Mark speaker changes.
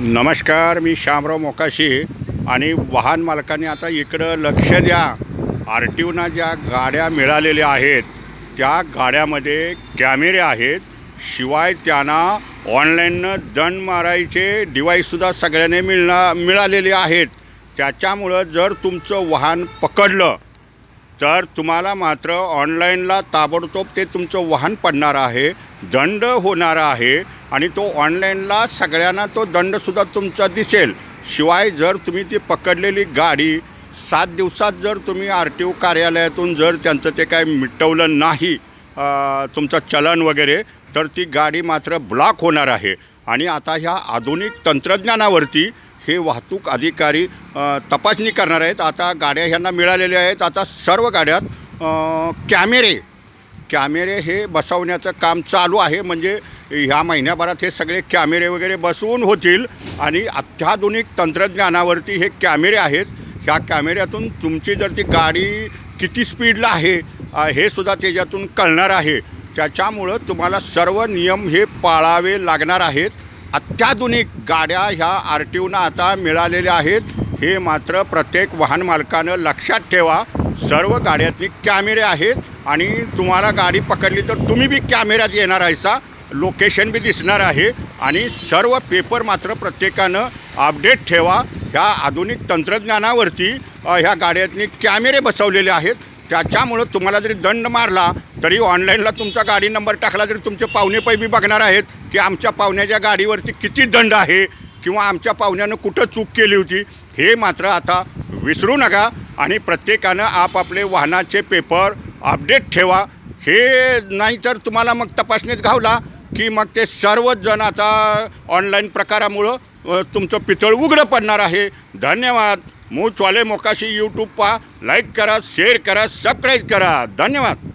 Speaker 1: नमस्कार मी श्यामराव मोकाशी आणि वाहन मालकांनी आता इकडं लक्ष द्या. आर टी ओना ज्या गाड्या मिळालेल्या आहेत त्या गाड्यामध्ये कॅमेरे आहेत. शिवाय त्यांना ऑनलाईननं दंड मारायचे डिवाईससुद्धा सगळ्यांनी मिळणार मिळालेले आहेत. त्याच्यामुळं जर तुमचं वाहन पकडलं तर तुम्हाला मात्र ऑनलाईनला ताबडतोब ते तुमचं वाहन पडणार आहे. दंड होणार आहे. आणि तो ऑनलाईनला सगळ्यांना तो दंडसुद्धा तुमचा दिसेल. शिवाय जर तुम्ही ती पकडलेली गाडी सात दिवसात जर तुम्ही आर टी ओ कार्यालयातून जर त्यांचं ते काय मिटवलं नाही तुमचं चलन वगैरे तर ती गाडी मात्र ब्लॉक होणार आहे. आणि आता ह्या आधुनिक तंत्रज्ञानावरती हे वाहतूक अधिकारी तपासणी करणार आहेत. आता गाड्या ह्यांना मिळालेल्या आहेत. आता सर्व गाड्यात कॅमेरे कॅमेरे हे बसवण्याचं काम चालू आहे. म्हणजे ह्या महिन्याभरात हे सगळे कॅमेरे वगैरे बसवून होतील आणि अत्याधुनिक तंत्रज्ञानावरती हे कॅमेरे आहेत. ह्या कॅमेऱ्यातून तुमची जर ती गाडी किती स्पीडला आहे हे सुद्धा त्याच्यातून कळणार आहे. त्याच्यामुळं तुम्हाला सर्व नियम हे पाळावे लागणार आहेत. अत्याधुनिक गाड्या ह्या आर टी ओनं आता मिळालेल्या आहेत. हे मात्र प्रत्येक वाहन मालकानं लक्षात ठेवा. सर्व गाड्यातनी कॅमेरे आहेत आणि तुम्हाला गाडी पकडली तर तुम्ही बी कॅमेऱ्यात येणार आहेसा लोकेशन बी दिसणार आहे आणि सर्व पेपर मात्र प्रत्येकानं अपडेट ठेवा. ह्या आधुनिक तंत्रज्ञानावरती ह्या गाड्यातनी कॅमेरे बसवलेले आहेत. त्याच्यामुळं तुम्हाला जरी दंड मारला तरी ऑनलाईनला तुमचा गाडी नंबर टाकला तरी तुमचे पाहुणे पै बी बघणार आहेत की आमच्या पाहुण्याच्या गाडीवरती किती दंड आहे किंवा आमच्या पाहुण्यानं कुठं चूक केली होती हे मात्र आता विसरू नका आणि प्रत्येकानं आपापले वाहनाचे पेपर अपडेट ठेवा. हे नाहीतर तुम्हाला मग तपासणीत घावला की मग ते सर्वच जण आता ऑनलाईन प्रकारामुळं तुमचं पितळ उघडं पडणार आहे. धन्यवाद. मूचवाले मोकाशी यूट्यूब पहा. लाईक करा शेअर करा सबस्क्राईब करा. धन्यवाद.